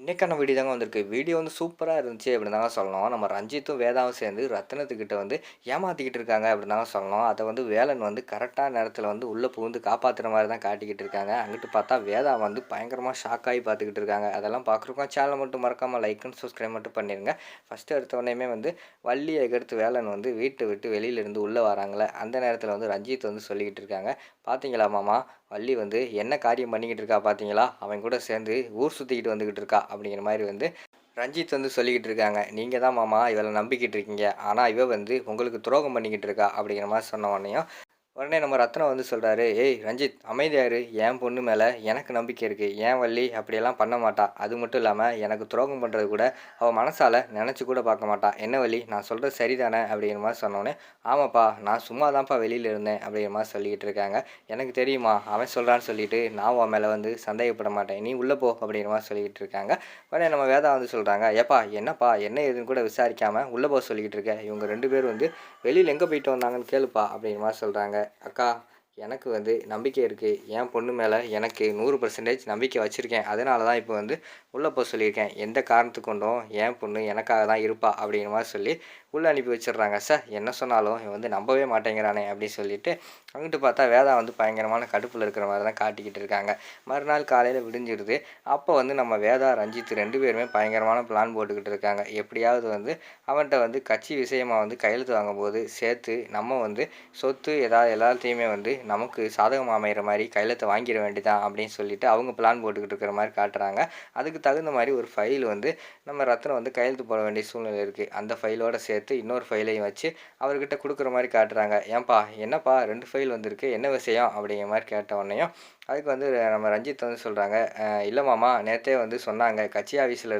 இன்றைக்கான வீடியோ தாங்க வந்திருக்கு. வீடியோ வந்து சூப்பராக இருந்துச்சு அப்படின்னு தாங்க சொல்லணும். நம்ம ரஞ்சித்தும் வேதாவும் சேர்ந்து ரத்னத்துக்கிட்ட வந்து ஏமாற்றிக்கிட்டு இருக்காங்க அப்படின்னு தாங்க சொல்லணும். அதை வந்து வேலன் வந்து கரெக்டான நேரத்தில் வந்து உள்ளே புகுந்து காப்பாற்றுற மாதிரி தான் காட்டிக்கிட்டு இருக்காங்க. அங்கிட்டு பார்த்தா வேதா வந்து பயங்கரமாக ஷாக் ஆகி பார்த்துக்கிட்டு இருக்காங்க. அதெல்லாம் பார்க்குறோம் சேனலை மட்டும் மறக்காமல் லைக் அண்ட் சப்ஸ்கிரைப் மட்டும் பண்ணிடுங்க ஃபஸ்ட்டு எடுத்த வந்து வள்ளியை எடுத்து வேலன் வந்து வீட்டை விட்டு வெளியிலேருந்து உள்ளே வராங்களே அந்த நேரத்தில் வந்து ரஞ்சித் வந்து சொல்லிக்கிட்டு இருக்காங்க. பார்த்தீங்களா மாமா? வள்ளி வந்து என்ன காரியம் பண்ணிக்கிட்டு இருக்கா பார்த்தீங்களா அவன் கூட சேர்ந்து ஊர் சுற்றிக்கிட்டு வந்துக்கிட்டு இருக்கா. அப்படிங்கிற மாதிரி வந்து ரஞ்சித் வந்து சொல்லிக்கிட்டு இருக்காங்க. நீங்கள் தான் மாமா இவளை நம்பிக்கிட்டு இருக்கீங்க. ஆனால் இவ வந்து உங்களுக்கு துரோகம் பண்ணிக்கிட்டு இருக்கா அப்படிங்கிற மாதிரி சொன்ன உடனேயும் உடனே நம்ம ரத்னம் வந்து சொல்கிறாரு ஏய் ரஞ்சித் அமைதியாரு என் பொண்ணு மேலே எனக்கு நம்பிக்கை இருக்குது ஏன் வள்ளி அப்படியெல்லாம் பண்ண மாட்டா. அது மட்டும் இல்லாமல் எனக்கு துரோகம் பண்ணுறது கூட அவள் மனசால் நினச்சி கூட பார்க்க மாட்டா. என்ன வள்ளி நான் சொல்கிறது சரிதானே? அப்படிங்கிற மாதிரி சொன்னோன்னே ஆமாப்பா நான் சும்மா தான்ப்பா வெளியில் இருந்தேன். அப்படிங்கிற மாதிரி சொல்லிக்கிட்டு இருக்காங்க. எனக்கு தெரியுமா அவன் சொல்கிறான்னு சொல்லிட்டு நான் உன் மேலே வந்து சந்தேகப்பட மாட்டேன். நீ உள்ளே போ. அப்படிங்கிற மாதிரி சொல்லிக்கிட்டு இருக்காங்க. உடனே நம்ம வேதா வந்து சொல்கிறாங்க ஏப்பா என்னப்பா என்ன ஏதுன்னு கூட விசாரிக்காமல் உள்ளே போக சொல்லிக்கிட்டு இருக்க. இவங்க ரெண்டு பேரும் வந்து வெளியில் எங்கே போயிட்டு வந்தாங்கன்னு கேளுப்பா. அப்படிங்கிற மாதிரி சொல்கிறாங்க அக்கா எனக்கு வந்து நம்பிக்கை இருக்குது என் பொண்ணு மேலே எனக்கு நூறு பர்சன்டேஜ் நம்பிக்கை வச்சுருக்கேன். அதனால தான் இப்போ வந்து உள்ளே போக சொல்லியிருக்கேன். எந்த காரணத்துக்கு கொண்டும் என் பொண்ணு எனக்காக தான் இருப்பா அப்படிங்கிற மாதிரி சொல்லி உள்ளே அனுப்பி வச்சிடுறாங்க சார் என்ன சொன்னாலும் இவன் வந்து நம்பவே மாட்டேங்கிறானே அப்படின்னு சொல்லிட்டு அங்கிட்டு பார்த்தா வேதா வந்து பயங்கரமான கடுப்பில் இருக்கிற மாதிரி தான் காட்டிக்கிட்டு இருக்காங்க. மறுநாள் காலையில் விடிஞ்சிடுது. அப்போ வந்து நம்ம வேதா ரஞ்சித் ரெண்டு பேருமே பயங்கரமான பிளான் போட்டுக்கிட்டு இருக்காங்க. எப்படியாவது வந்து அவன்கிட்ட வந்து கட்சி விஷயமாக வந்து கையெழுத்து வாங்கும்போது சேர்த்து நம்ம வந்து சொத்து ஏதாவது எல்லாத்தையுமே வந்து நமக்கு சாதகம் அமைகிற மாதிரி கையெழுத்தை வாங்கிட வேண்டியதான் அப்படின்னு சொல்லிட்டு அவங்க பிளான் போட்டுக்கிட்டு இருக்கிற மாதிரி காட்டுறாங்க. அதுக்கு தகுந்த மாதிரி ஒரு ஃபைல் வந்து நம்ம ரத்னம் வந்து கையெழுத்து போட வேண்டிய சூழ்நிலை இருக்குது அந்த ஃபைலோட சேர்த்து இன்னொரு ஃபைலையும் வச்சு அவர்கிட்ட கொடுக்குற மாதிரி காட்டுறாங்க. ஏன்பா என்னப்பா ரெண்டு ஃபைல் வந்திருக்கு என்ன விஷயம்? அப்படிங்கிற மாதிரி கேட்ட உடனேயும் அதுக்கு வந்து நம்ம ரஞ்சித் வந்து சொல்கிறாங்க இல்லை மாமா நேற்றே வந்து சொன்னாங்க கட்சி ஆஃபீஸில்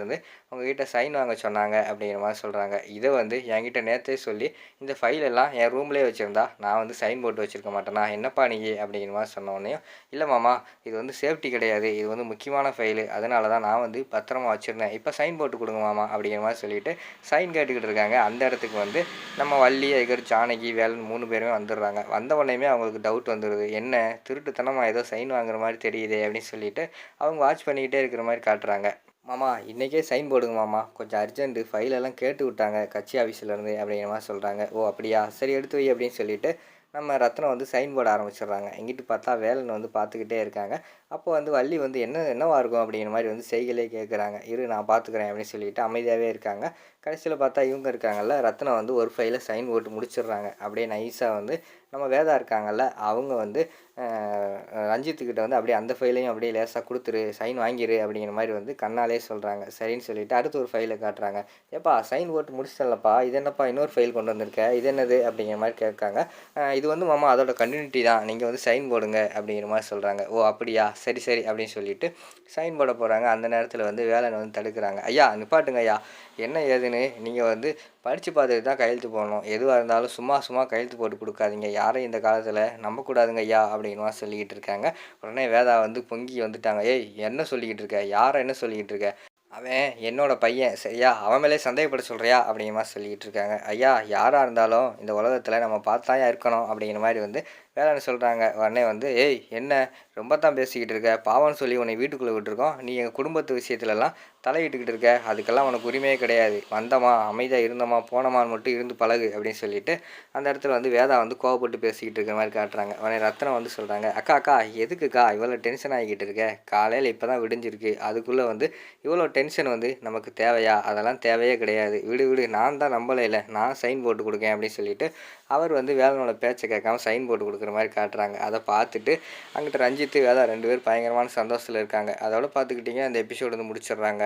உங்ககிட்ட சைன் வாங்க சொன்னாங்க அப்படிங்கிற மாதிரி சொல்கிறாங்க இதை வந்து என்கிட்ட நேற்றே சொல்லி இந்த ஃபைல் எல்லாம் என் ரூம்லேயே வச்சுருந்தா நான் வந்து சைன் போட்டு வச்சுருக்க மாட்டேனா? என்னப்பா நீ? அப்படிங்கிற மாதிரி சொன்ன உடனேயும் இல்லை மாமா இது வந்து சேஃப்டி கிடையாது. இது வந்து முக்கியமான ஃபைலு அதனால தான் நான் வந்து பத்திரமா வச்சுருந்தேன். இப்போ சைன் போட்டு கொடுங்க மாமா அப்படிங்கிற மாதிரி சொல்லிட்டு சைன் கேட்டுக்கிட்டு இருக்காங்க. அந்த இடத்துக்கு வந்து நம்ம வள்ளி ஐகர் ஜானகி வேலன் மூணு பேருமே வந்துடுறாங்க. வந்த உடனேயுமே அவங்களுக்கு டவுட் வந்துடுது என்ன? திருட்டுத்தனமாக ஏதோ சைன் வாங்குற மாதிரி தெரியுதே அப்படின்னு சொல்லிட்டு அவங்க வாட்ச் பண்ணிக்கிட்டே இருக்கிற மாதிரி காட்டுறாங்க. மாமா இன்றைக்கே சைன் போடுங்க மாமா. கொஞ்சம் அர்ஜென்ட்டு ஃபைலெல்லாம் கேட்டு விட்டாங்க. கட்சி ஆஃபீஸ்லேருந்து அப்படிங்கிற மாதிரி சொல்கிறாங்க ஓ அப்படியா? சரி எடுத்து வை அப்படின்னு சொல்லிட்டு நம்ம ரத்னம் வந்து சைன் போட ஆரம்பிச்சிடுறாங்க. எங்கிட்டு பார்த்தா வேலன் வந்து பார்த்துக்கிட்டே இருக்காங்க. அப்போ வந்து வள்ளி வந்து என்ன என்னவாக இருக்கும்? அப்படிங்கிற மாதிரி வந்து செய்களே கேட்குறாங்க இரு நான் பார்த்துக்குறேன் அப்படின்னு சொல்லிட்டு அமைதியாகவே இருக்காங்க. கடைசியில் பார்த்தா இவங்க இருக்காங்கல்ல ரத்னம் வந்து ஒரு ஃபைலில் சைன் போட்டு முடிச்சிடுறாங்க. அப்படியே நைஸாக வந்து நம்ம வேதா இருக்காங்கல்ல அவங்க வந்து ரஞ்சித்துக்கிட்ட வந்து அப்படியே அந்த ஃபைலையும் அப்படியே லேசாக கொடுத்துரு சைன் வாங்கிடு அப்படிங்கிற மாதிரி வந்து கண்ணாலே சொல்கிறாங்க சரின்னு சொல்லிவிட்டு அடுத்து ஒரு ஃபைலை காட்டுறாங்க. ஏப்பா சைன் போட்டு முடிச்சிடலப்பா இது என்னப்பா இன்னொரு ஃபைல் கொண்டு வந்திருக்க இது என்னது அப்படிங்கிற மாதிரி கேட்காங்க. இது வந்து மாமா அதோட கம்யூனிட்டி தான் நீங்கள் வந்து சைன் போடுங்க அப்படிங்கிற மாதிரி சொல்கிறாங்க ஓ அப்படியா? சரி சரி அப்படின்னு சொல்லிட்டு சைன் போட போகிறாங்க அந்த நேரத்தில் வந்து வேலை வந்து தடுக்கிறாங்க. ஐயா நிப்பாட்டுங்க ஐயா. என்ன ஏதுன்னு நீங்கள் வந்து படித்து பார்த்துட்டு தான் கையெழுத்து போடணும். எதுவாக இருந்தாலும் சும்மா சும்மா கையெழுத்து போட்டு கொடுக்காதீங்க. யாரையும் இந்த காலத்தில் நம்பக்கூடாதுங்க ஐயா அப்படின்மா சொல்லிக்கிட்டு இருக்காங்க. உடனே வேதா வந்து பொங்கி வந்துட்டாங்க. ஏய் என்ன சொல்லிக்கிட்டு இருக்க? யாரை என்ன சொல்லிக்கிட்டு இருக்க? அவன் என்னோட பையன். சரியா? அவன் மேலே சந்தேகப்பட சொல்கிறியா அப்படிங்கிற மாதிரி சொல்லிக்கிட்டு இருக்காங்க. ஐயா யாராக இருந்தாலும் இந்த உலகத்தில் நம்ம பார்த்தாயா இருக்கணும். அப்படிங்கிற மாதிரி வந்து வேலைன்னு சொல்கிறாங்க உடனே வந்து ஏய் என்ன? ரொம்ப தான் பேசிக்கிட்டு இருக்க. பாவம்னு சொல்லி உன்னை வீட்டுக்குள்ளே விட்டுருக்கோம். நீ எங்கள் குடும்பத்து விஷயத்துலலாம் தலையிட்டுக்கிட்டு இருக்க. அதுக்கெல்லாம் உனக்கு உரிமையே கிடையாது. வந்தமா அமைதியாக இருந்தமா போனமான்னு மட்டும் இருந்து பழகு அப்படின்னு சொல்லிட்டு அந்த இடத்துல வந்து வேதா வந்து கோவப்பட்டு பேசிக்கிட்டு இருக்கிற மாதிரி காட்டுறாங்க. உடனே ரத்னம் வந்து சொல்கிறாங்க அக்கா அக்கா எதுக்குக்கா இவ்வளோ டென்ஷன் ஆகிக்கிட்டு இருக்க? காலையில் இப்போ தான் விடிஞ்சிருக்கு. அதுக்குள்ளே வந்து இவ்வளோ டென்ஷன் வந்து நமக்கு தேவையா? அதெல்லாம் தேவையே கிடையாது. விடு விடு. நான் தான் நம்பலையில் நான் சைன் போட்டு கொடுக்கேன் அப்படின்னு சொல்லிட்டு அவர் வந்து வேலனோட பேச்சை கேட்காம சைன் போட்டு கொடுக்குற மாதிரி காட்டுறாங்க. அதை பார்த்துட்டு அங்கிட்ட ரஞ்சித்து அதான் ரெண்டு பேர் பயங்கரமான சந்தோஷத்தில் இருக்காங்க. அதோட பார்த்துக்கிட்டிங்க. அந்த எபிசோடு வந்து முடிச்சிடுறாங்க.